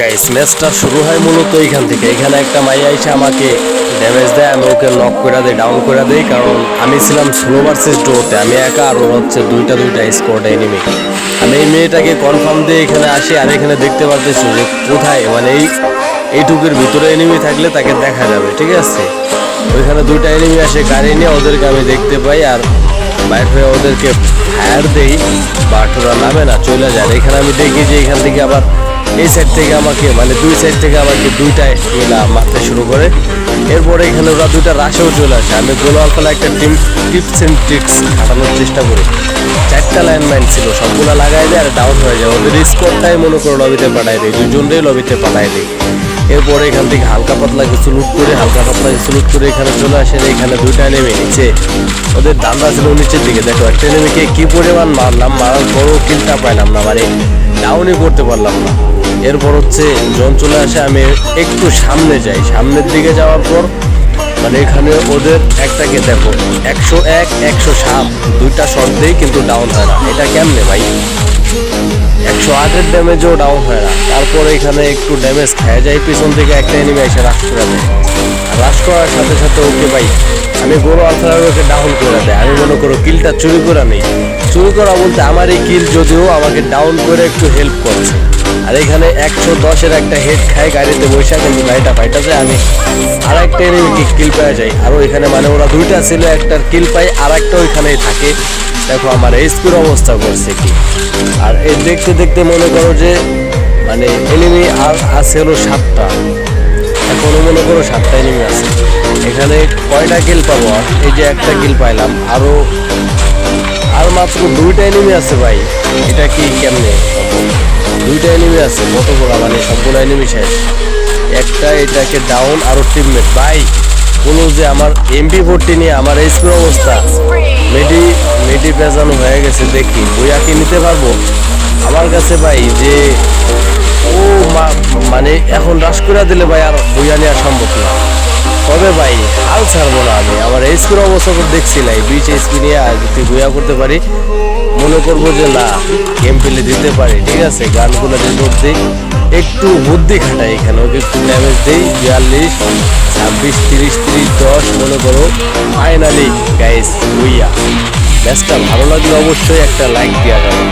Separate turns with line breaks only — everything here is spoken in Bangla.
গাইস ম্যাচটা শুরু হয় মূলত এইখান থেকে। এখানে একটা মাইয়া এসে আমাকে ড্যামেজ দেয়, আমি ওকে নক করে দেই ডাউন করে দেই, কারণ আমি ছিলাম স্লো ভার্সেস ডোতে আমি একা আর ওর হচ্ছে দুইটা দুইটা স্কোয়াড এনিমি আমি এই মেয়েটাকে কনফার্ম দিয়ে এখানে আসি আর এখানে দেখতে পারতেছি যে কোথায় মানে এই, এইটুকুর ভিতরে এনিমি থাকলে তাকে দেখা যাবে, ঠিক আছে? ওইখানে দুইটা এনিমি আসে, গাড়ি নিয়ে ওদেরকে আমি দেখতে পাই আর বাইর হয়ে ওদেরকে ফায়ার দেই বাট ওরা নামে না, চলে যায়। এখানে আমি দেখি যে এখান থেকে আবার এই সাইড থেকে আমাকে মানে দুই সাইড থেকে আমাকে দুইটা এলা মারতে শুরু করে। এরপরে এখানে ওরা দুইটা রাশেও চলে আসে। আমি গোলওয়াল ফেলা একটা টিম টিপস অ্যান্ড ট্রিক্স খাটানোর চেষ্টা করি। চারটা লাইনম্যান ছিল, সবগুলো লাগাই দেয় আর ডাউন হয়ে যায়। ওদের স্কোরটাই মনে করে লবিতে পাঠাই দিই দুজনটাই লবিতে পাঠাই দিই এরপরে এখান থেকে হালকা পাতলা কিছু লুট করে, হালকা পাতলা কিছু লুট করে এখানে চলে আসে এখানে দুইটা নেমে নিচে। ওদের দান্দা ছিল নিচের দিকে। দেখো, একটা নেমেকে কি পরিমাণ মারলাম, মারার পরও কিলটা পাইলাম না মানে ডাউনই করতে পারলাম না। এরপর হচ্ছে জন চলে আসে, আমি একটু সামনে যাই। সামনের দিকে যাওয়ার পর মানে এখানে ওদের একটাকে দেখো, একশো এক, একশো সাত, দুইটা শট দেই কিন্তু ডাউন হয় না। এটা কেমনে ভাই? আটের ড্যামেজও ডাউন হয় না। তারপরে এখানে একটু ড্যামেজ খেয়ে। যায় পিছন থেকে একটা এনিমি এসে রাশ করে দেয়। রাশ করার সাথে সাথে ওকে পাই আমি বড় আলফার ওকে ডাউন করে দেয়। আমি মনে করো কিলটা চুরি করা নেই। চুরি করা বলতে আমার এই কিল যদিও আমাকে ডাউন করে একটু হেল্প করছে। আর এখানে একশো দশের একটা হেড খায়, গাড়িতে বৈশাখ কিন্তু গাড়িটা ফাইটা যায় আমি আর একটা এনিমি কিল পাওয়া যায়? আর ওইখানে মানে ওরা দুইটা ছিল, একটার কিল পাই আর একটা ওইখানেই থাকে। দেখো আমার স্কুল অবস্থা করছে কি। আর এই দেখতে দেখতে মনে করো যে মানে এনিমি আর আছে হলো সাতটা। এখনও মনে করো সাতটা এনিমি আছে। এখানে কয়টা কিল পাবো? আর এই যে একটা কিল পাইলাম আরও আর মাত্র দুইটা এনিমি আছে ভাই। এটা কি কেমনে? দুইটা এনিমি আছে কতগুলো মানে সবগুলো এনিমি শেষ। একটা এটাকে ডাউন আরও টিমমেট ভাই কোনো যে আমার এমপি ভর্তি নিয়ে আমার এই স্কুল অবস্থা। মেডি মেডি পেঁচানো হয়ে গেছে, দেখি। বইয়া কি নিতে পারব? আমার কাছে ভাই যে, ও মা- মানে এখন রাস করে দিলে ভাই আর বইয়া নেওয়া সম্ভব না। তবে ভাই, হাল ছাড়বো না আমি। আমার এইচপির অবস্থা তো দেখছি নাই। বিচ এইচপি নিয়ে আর যদি বইয়া করতে পারি মনে করব যে না গেম পেলে দিতে পারে, ঠিক আছে? গানগুলো যে মধ্যে একটু বুদ্ধি খাটাই এখানে, ওকে একটু ড্যামেজ দিই, বিয়াল্লিশ, ছাব্বিশ, তিরিশ তিরিশ, দশ, মনে করো। ফাইনালি গাইস উইয়া ম্যাচটা ভালো লাগলে অবশ্যই একটা লাইক দেওয়া যাবে।